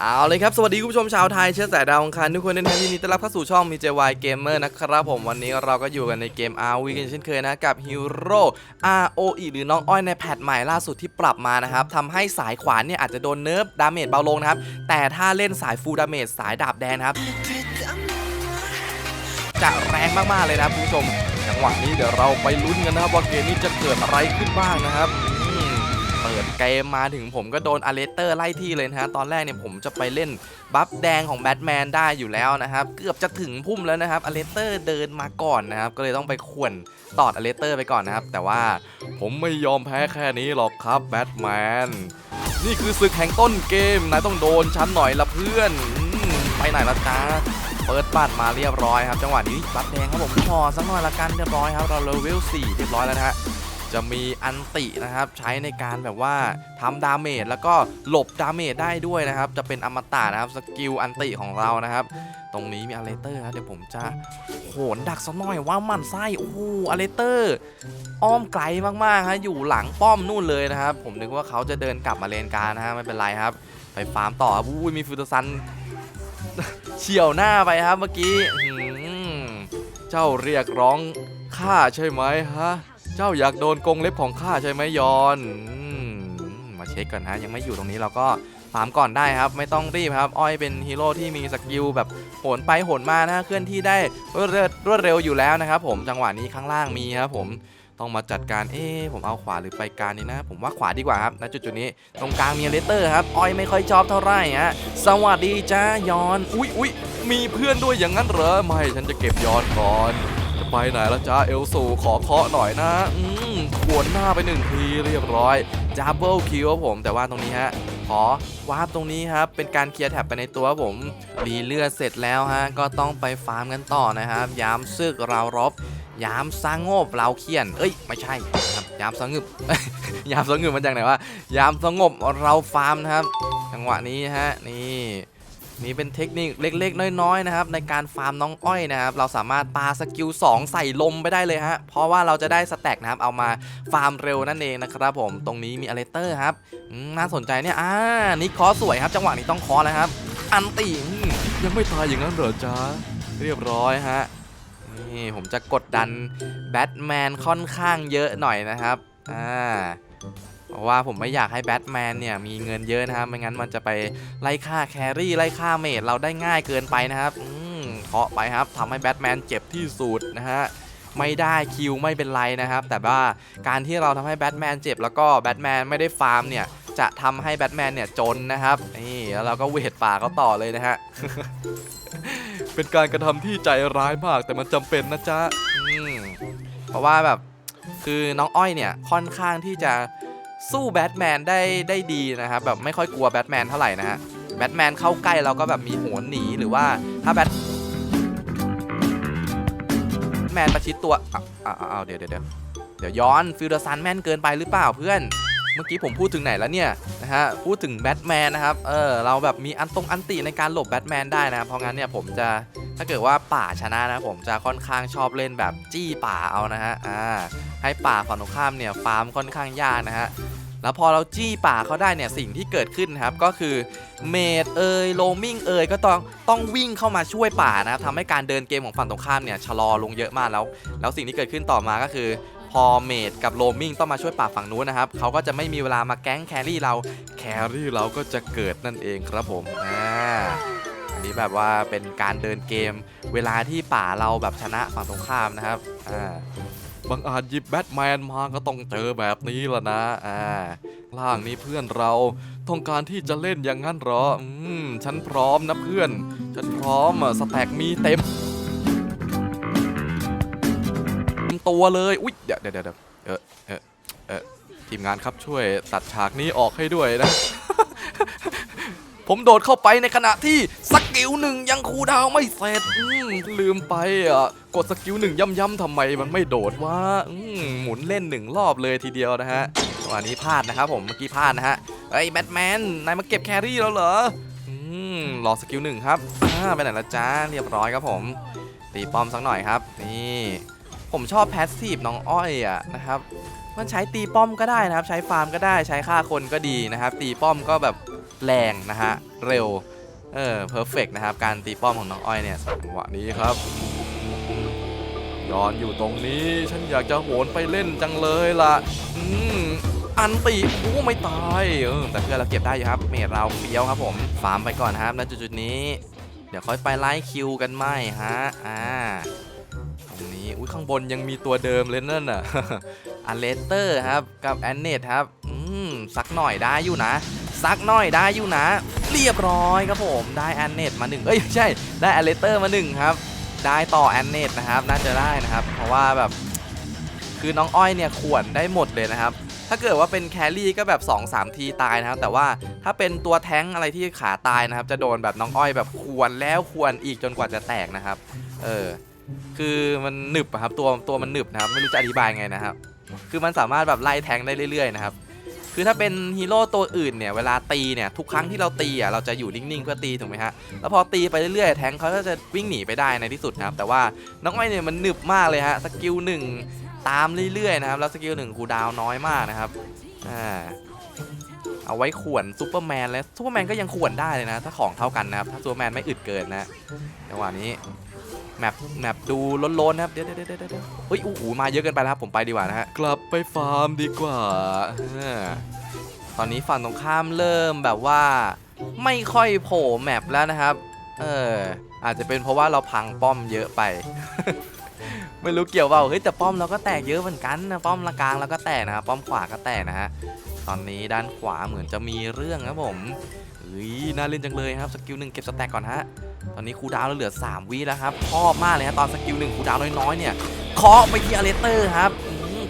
เอาเลยครับ สวัสดีคุณผู้ชมชาวไทยเชื้อสายดาวองคารทุกคนด้วยนะยินดีต้อนรับเข้าสู่ช่องมีเจวายเกมเมอร์นะครับผมวันนี้เราก็อยู่กันในเกม RV กันเช่นเคยนะ กับฮีโร่ ROE หรือน้องอ้อยในแพทใหม่ล่าสุดที่ปรับมานะครับทำให้สายขวานเนี่ยอาจจะโดนเนิร์ฟดาเมจเบาลงนะครับ แต่ถ้าเล่นสายฟูลดาเมจสายดาบแดงครับ จะแรงมากๆเลยนะคุณผู้ชมจังหวะนี้เดี๋ยวเราไปลุ้นกันนะครับว่าเกมนี้จะเกิดอะไรขึ้นบ้างนะครับ เกมมาถึงผมก็โดนอเลสเตอร์ไล่ที่เลยนะฮะ ตอนแรกเนี่ยผมจะไปเล่นบัฟแดงของแบทแมนได้อยู่แล้วนะครับ เกือบจะถึงพุ่มแล้วนะครับอเลสเตอร์เดินมาก่อนนะครับ ก็เลยต้องไปข่วนตอดอเลสเตอร์ไปก่อนนะครับ แต่ว่าผมไม่ยอมแพ้แค่นี้หรอกครับแบทแมน นี่คือศึกแห่งต้นเกม นายต้องโดนชั้นหน่อยละเพื่อนอไปไหนละจ้าเปิดบัตรมาเรียบร้อยครับ จังหวะนี้บัตรแดงครับผมพอสักหน่อยละกันเรียบร้อยครับ เราเลเวล4เรียบร้อยแล้วนะฮะ จะมีอันตินะครับใช้ในการแบบว่าทำดาเมจแล้วก็หลบดาเมจได้ด้วยนะครับ จะเป็นอมตะนะครับสกิลอันติของเรานะครับ ตรงนี้มีอเลเตอร์ครับเดี๋ยวผมจะโหนดักสักหน่อยว่ามันไส้โอ้โหอเลเตอร์ อ้อมไกลมากๆฮะอยู่หลังป้อมนู่นเลยนะครับ ผมนึกว่าเขาจะเดินกลับมาเลนกลารนะฮะไม่เป็นไรครับ ไปฟาร์มต่อครับอุ้ยมีฟิวเตอร์ซันเฉียวหน้าไปครับเมื่อกี้เจ้าเรียกร้องข้าใช่ไหมฮะ เจ้าอยากโดนกงเล็บของข้าใช่ไหมยอนอมมาเช็คก่อนฮะยังไม่อยู่ตรงนี้เราก็ฟาร์มก่อนได้ครับ ไม่ต้องรีบครับ อ้อยเป็นฮีโร่ที่มีสกิลแบบโหนไปโหนมานะเคลื่อนที่ได้รวดเร็วดเร็วอยู่แล้วนะครับผมจังหวะนี้ข้างล่างมีครับผมต้องมาจัดการ เอ๊ผมเอาขวาหรือไปกลารนี่นะ ผมว่าขวาดีกว่าครับ ณ จุดจุดนี้ ตรงกลางมีเลเตอร์ครับ อ้อยไม่ค่อยชอบเท่าไหร่ฮะ สวัสดีจ้ายอน อุ๊ยอุ๊ยมีเพื่อนด้วยอย่างนั้นเหรอ ไม่ ฉันจะเก็บยอนก่อน ไปไหนละจ้าเอลสูขอเคาะหน่อยนะ อืมขวนหน้าไปหนึ่งทีเรียบร้อยจับเบิลคิวครับผม แต่ว่าตรงนี้ฮะ ขอวาร์ปตรงนี้ครับ เป็นการเคลียร์แท็บไปในตัวครับผมรีเลือดเสร็จแล้วฮะ ก็ต้องไปฟาร์มกันต่อนะครับ ยามซึกเรารบยามสร้างงบเราเขียน เอ้ย ไม่ใช่ครับ ยามสงบยามสงบมันจากไหนวะ ยามสงบเราฟาร์มนะครับ จังหวะนี้ฮะ นี่ นี่เป็นเทคนิคเล็กๆ น้อยๆนะครับในการฟาร์มน้องอ้อยนะครับเราสามารถปาสกิล2 ใส่ลมไปได้เลยฮะเพราะว่าเราจะได้สแต็กนะครับเอามาฟาร์มเร็วนั่นเองนะครับผมตรงนี้มีอเลเตอร์ครับอืมน่าสนใจเนี่ยอ่านี่คอสวยครับ จังหวะนี้ต้องคอแล้วครับ อันตีอืมยังไม่ตายอย่างนั้นเหรอจ๊ะเรียบร้อยฮะนี่ผมจะกดดันแบทแมนค่อนข้างเยอะหน่อยนะครับอ่า เพราะว่าผมไม่อยากให้แบทแมนเนี่ยมีเงินเยอะนะครับไม่งั้นมันจะไปไล่ฆ่าแครี่ไล่ฆ่าเมดเราได้ง่ายเกินไปนะครับอืมเคาะไปครับทำให้แบทแมนเจ็บที่สุดนะฮะไม่ได้คิวไม่เป็นไรนะครับ แต่ว่าการที่เราทำให้แบทแมนเจ็บแล้วก็แบทแมนไม่ได้ฟาร์มเนี่ยจะทำให้แบทแมนเนี่ยจนนะครับนี่แล้วเราก็เวทป่าเขาต่อเลยนะฮะเป็นการกระทำที่ใจร้ายมากแต่มันจำเป็นนะจ๊ะอืมเพราะว่าแบบคือน้องอ้อยเนี่ยค่อนข้างที่จะ สู้แบทแมนได้ได้ดีนะครับแบบไม่ค่อยกลัวแบทแมนเท่าไหร่นะฮะแบทแมนเข้าใกล้เราก็แบบมีโหนหนีหรือว่าถ้าแบทแมนประชิดตัวอะอะอะเอาเดี๋ยวเดี๋ยวเดี๋ยวเดี๋ยวย้อนฟิลเดอร์ซันแม่นเกินไปหรือเปล่าเพื่อน เมื่อกี้ผมพูดถึงไหนแล้วเนี่ยนะฮะพูดถึงแบทแมนนะครับเออเราแบบมีอันตรงอันติในการหลบแบทแมนได้นะครับเพราะงั้นเนี่ยผมจะถ้าเกิดว่าป่าชนะนะผมจะค่อนข้างชอบเล่นแบบจี้ป่าเอานะฮะอ่า ให้ป่าฝั่งตรงข้ามเนี่ยฟาร์มค่อนข้างยากนะฮะแล้วพอเราจี้ป่าเขาได้เนี่ยสิ่งที่เกิดขึ้นนครับก็คือเมดเอยโลมิงเอยก็ต้องต้องวิ่งเข้ามาช่วยป่านะครับทำให้การเดินเกมของฝั่งตรงข้ามเนี่ยชะลอลงเยอะมากแล้ว แล้วสิ่งที่เกิดขึ้นต่อมาก็คือ พอเมดกับโลมิงต้องมาช่วยป่าฝั่งนู้นนะครับเขาก็จะไม่มีเวลามาแก๊งแครี่เราแครี่เราก็จะเกิดนั่นเองครับผมอ่าอันนี้แบบว่าเป็นการเดินเกม เวลาที่ป่าเราแบบชนะฝั่งตรงข้ามนะครับอ่า บางอาจหยิบแบทแมนมาก็ต้องเจอแบบนี้ละนะอ่าล่างนี้เพื่อนเราต้องการที่จะเล่นอย่างนั้นหรอ อืม ฉันพร้อมนะเพื่อน ฉันพร้อมสแต็กมีเต็ม ตัวเลย อุ๊ย เดี๋ยวเดี๋ยวเดี๋ยวเออเออเออทีมงานครับช่วยตัดฉากนี้ออกให้ด้วยนะ ผมโดดเข้าไปในขณะที่สกิลหนึ่งยังคูดาวไม่เสร็จลืมไปอะกดสกิลหนึ่งย้ำๆทำไมมันไม่โดดวะหมุนเล่นหนึ่งรอบเลยทีเดียวนะฮะจังหวะนี้พลาดนะครับผมเมื่อกี้พลาดนะฮะเฮ้แบทแมนนายมาเก็บแครี่แล้วเหรอรอสกิลหนึ่งครับไปไหนละจ้าเรียบร้อยครับผมตีป้อมสักหน่อยครับ นี่ผมชอบแพสซีฟน้องอ้อยอะนะครับมันใช้ตีป้อมก็ได้นะครับ ใช้ฟาร์มก็ได้ใช้ฆ่าคนก็ดีนะครับ ตีป้อมก็แบบ แรงนะฮะ เร็ว เออเพอร์เฟกนะครับ การตีป้อมของน้องอ้อยเนี่ยจังหวะนี้ครับ ย้อนอยู่ตรงนี้ ฉันอยากจะโหนไปเล่นจังเลยล่ะ อืมอันติโอ้ไม่ตายเออแต่เพื่อนเราเก็บได้อยู่ครับ เมดเราเฟี้ยวครับผม ฟาร์มไปก่อนนะครับณจุดๆนี้ เดี๋ยวค่อยไปไล่คิวกันไหมฮะ อ่าตรงนี้อุ้ยข้างบนยังมีตัวเดิมเลยนั่นน่ะอันเลสเตอร์ครับ กับแอนเนตครับ อืม สักหน่อยได้อยู่นะ สักหน่อยได้อยู่นะ เรียบร้อยครับผมได้แอนเนตมาหนึ่งเอ้ยไม่ใช่ได้แอนเลเตอร์มาหนึ่งครับได้ต่อแอนเนตนะครับน่าจะได้นะครับ เพราะว่าแบบคือน้องอ้อยเนี่ยขวนได้หมดเลยนะครับถ้าเกิดว่าเป็นแครี่ก็แบบ 2-3 ทีตายนะครับ แต่ว่าถ้าเป็นตัวแท้งอะไรที่ขาตายนะครับ จะโดนแบบน้องอ้อยแบบขวนแล้วขวนอีกจนกว่าจะแตกนะครับ เออคือมันหนึบอะครับตัวตัวมันหนึบนะครับ ไม่รู้จะอธิบายไงนะครับ คือมันสามารถแบบไล่แทงได้เรื่อยๆนะครับ คือถ้าเป็นฮีโร่ตัวอื่นเนี่ยเวลาตีเนี่ยทุกครั้งที่เราตีอะเราจะอยู่นิ่งๆเพื่อตีถูกไหมฮะแล้วพอตีไปเรื่อยๆแทงเขาก็จะวิ่งหนีไปได้ในที่สุดนะครับแต่ว่าน้องอ้อยเนี่ยมันหนึบมากเลยฮะสกิลหนึ่งตามเรื่อยๆนะครับแล้วสกิลหนึ่งคูดาวน้อยมากนะครับอ่าเอาไว้ข่วนซูเปอร์แมนและซูเปอร์แมนก็ยังข่วนได้เลยนะ ถ้าของเท่ากันนะครับ ถ้าซูเปอร์แมนไม่อึดเกินนะจังหวะนี้ แมปแมปดูล้นๆนะครับเดี๋ยวเดี๋ยวเดี๋ยวเดี๋ยวเฮ้ยโอ้โหมาเยอะเกินไปแล้วครับผมไปดีกว่านะฮะกลับไปฟาร์มดีกว่าอ่าตอนนี้ฝั่งตรงข้ามเริ่มแบบว่า ไม่ค่อยโผล่แมปแล้วนะครับ เอออาจจะเป็นเพราะว่าเราพังป้อมเยอะไป ไม่รู้เกี่ยวเปล่าเฮ้ยแต่ป้อมเราก็แตกเยอะเหมือนกันนะป้อมละกลางเราก็แตกนะครับป้อมขวาก็แตกนะฮะตอนนี้ด้านขวาเหมือนจะมีเรื่องครับผม เฮ้ยน่าเล่นจังเลยครับสกิลหนึ่งเก็บสแต็กก่อนฮะตอนนี้คูดาวเราเหลือ 3วิแล้วครับชอบมากเลยฮะตอนสกิลหนึ่งคูดาวน้อยๆเนี่ยเคาะไปที่อเลเตอร์ครับ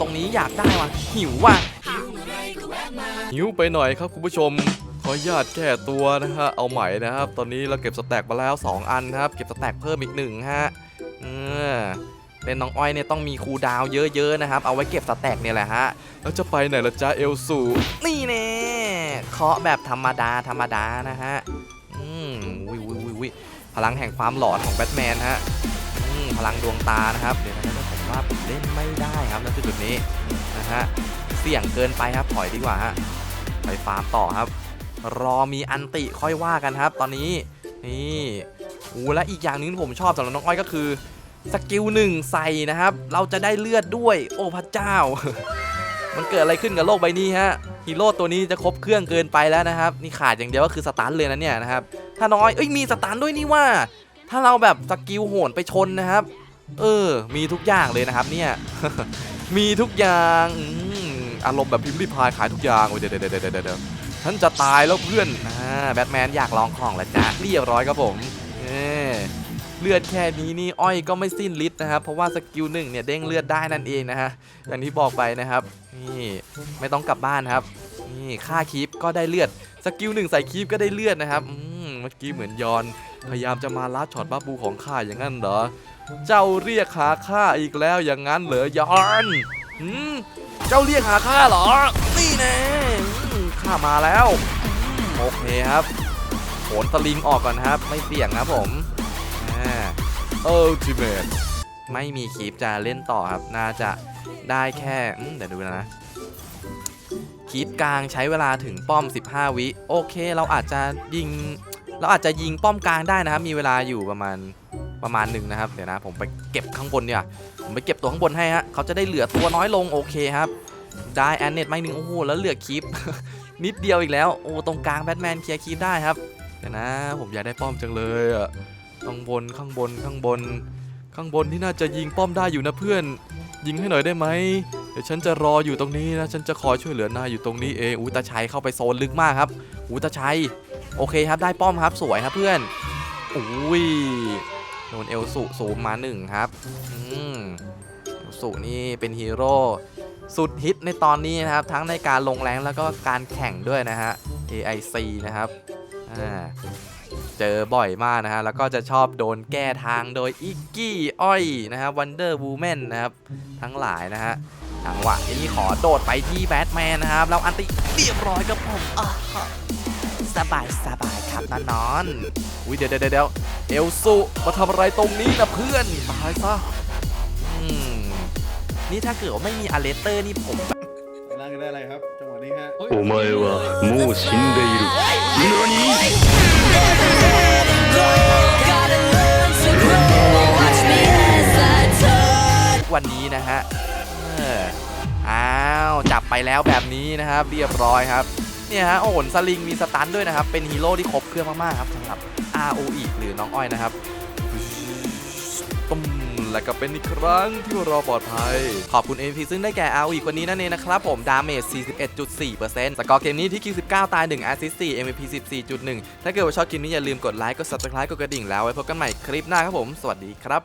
ตรงนี้อยากได้ว่ะหิวว่ะหิวไปหน่อยครับคุณผู้ชมขอญาตแก้ตัวนะฮะเอาใหม่นะครับ ตอนนี้เราเก็บสแต็กมาแล้ว 2 อันครับ เก็บสแต็กเพิ่มอีกหนึ่งฮะเออ เป็นน้องอ้อยเนี่ยต้องมีคูดาวเยอะๆนะครับ เอาไว้เก็บสแต็กเนี่ยแหละฮะ แล้วจะไปไหนละจ๊ะเอลสูนี่แน่เคาะแบบธรรมดาธรรมดานะฮะ อืมวิววิววิพลังแห่งความหลอนของแบทแมนฮะอืมพลังดวงตานะครับ เดี๋ยวนะผมว่าผมเล่นไม่ได้ครับณจุดนี้นะฮะ เสี่ยงเกินไปครับถอยดีกว่าฮะ ไปฟาร์มต่อครับ รอมีอันติค่อยว่ากันครับ ตอนนี้ นี่โอ้และอีกอย่างหนึงที่ผมชอบสำหรับน้องอ้อยก็คือ สกิลหนึ่งใส่นะครับ เราจะได้เลือดด้วย โอ้พระเจ้า มันเกิดอะไรขึ้นกับโลกใบนี้ฮะฮีโร่ตัวนี้จะครบเครื่องเกินไปแล้วนะครับ นี่ขาดอย่างเดียวก็คือสตันเลยนะเนี่ยนะครับ ถ้าน้อยเอ้ยมีสตันด้วยนี่ว่า ถ้าเราแบบสกิลโหนไปชนนะครับ เออ มีทุกอย่างเลยนะครับเนี่ยมีทุกอย่างอารมณ์แบบพิมพ์รีพายขายทุกอย่างโอ้ยเดี๋ยวเดี๋ยวเดี๋ยวเดี๋ยวเดี๋ยวฉันจะตายแล้วเพื่อนอ่าแบทแมนอยากลองของแล้วจ้ะเรียบร้อยครับผมเออ เลือดแค่นี้นี่อ้อยก็ไม่สิ้นฤทธิ์นะครับ เพราะว่าสกิลหนึ่งเนี่ยเด้งเลือดได้นั่นเองนะฮะอย่างที่บอกไปนะครับ นี่ไม่ต้องกลับบ้านครับ นี่ค่าคีปก็ได้เลือด สกิลหนึ่งใส่คีปก็ได้เลือดนะครับอืมเมื่อกี้เหมือนยอน พยายามจะมาลัดช็อตบ้าบูของข้าอย่างนั้นเหรอ เจ้าเรียกหาข้าอีกแล้วอย่างนั้นเหรอยอนหืมเจ้าเรียกหาข้าเหรอ นี่แน่ข้ามาแล้ว โอเคครับโหนสลิงออกก่อนครับ ไม่เสี่ยงครับผม ultimate ไม่มีคีปจะเล่นต่อครับ น่าจะได้แค่เดี๋ยวดูนะคีปกลางใช้เวลาถึงป้อม 15 วิ โอเค เราอาจจะยิง เราอาจจะยิงป้อมกลางได้นะครับ มีเวลาอยู่ประมาณประมาณหนึ่งนะครับ เดี๋ยวนะ ผมไปเก็บข้างบนเนี่ยผมไปเก็บตัวข้างบนให้ฮะเขาจะได้เหลือตัวน้อยลงโอเคครับ ได้แอนเนตไม่หนึ่งโอ้โหแล้วเหลือคลิปนิดเดียวอีกแล้ว โอ้ตรงกลางแบทแมนเคลียร์คลิปได้ครับเดี๋ยวนะ ผมอยากได้ป้อมจังเลยอะ ข้างบนข้างบนข้างบน ข้างบนที่น่าจะยิงป้อมได้อยู่นะเพื่อน ยิงให้หน่อยได้ไหมเดี๋ยวฉันจะรออยู่ตรงนี้นะ ฉันจะคอยช่วยเหลือนายอยู่ตรงนี้เองอูตาชัยเข้าไปโซนลึกมากครับอูตาชัยโอเคครับได้ป้อมครับสวยครับเพื่อนอุ้ยโดนเอลสุสูมมาหนึ่งครับอืมเอลสุนี่เป็นฮีโร่สุดฮิตในตอนนี้นะครับ ทั้งในการลงแรงแล้วก็การแข่งด้วยนะฮะ AIC นะครับอ่า เจอบ่อยมากนะฮะ แล้วก็จะชอบโดนแก้ทางโดยอิกกี้อ้อยนะครับวันเดอร์บูแมนนะครับ ทั้งหลายนะฮะจังหวะนี้ขอโดดไปที่แบทแมนนะครับ แล้วอันติเรียบร้อยครับผมสบายสบายครับนอนอุ้ยเดี๋ยวเดี๋ยวเดี๋ยวเอลซูมาทำอะไรตรงนี้นะเพื่อนตายซะนี่ถ้าเกิดไม่มีอเลสเตอร์นี่ผมได้อะไรครับจังหวะนี้ฮะโอ้ไม่ว่ามูชินเดรุนานี่ วันนี้นะฮะอออ้าว จับไปแล้วแบบนี้นะครับ เรียบร้อยครับ เนี่ยฮะ โอ้โหสลิงมีสตันด้วยนะครับ เป็นฮีโร่ที่ครบเครื่องมาก ๆ ครับสำหรับ ROE หรือน้องอ้อยนะครับตุ้ม และก็เป็นอีกครั้งที่เราปลอดภัย ขอบคุณ MVP ซึ่งได้แก่เอาอีกคนนี้นั่นเองนะครับผม ดาเมจ 41.4%สกอร์เกมนี้ที่คิว19 ตาย 1 แอสซิสต์4 MVP 14.1 ถ้าเกิดว่าชอบคลิปนี้อย่าลืมกดไลค์ กด subscribe กดกระดิ่งแล้วไว้พบกันใหม่คลิปหน้าครับผม สวัสดีครับ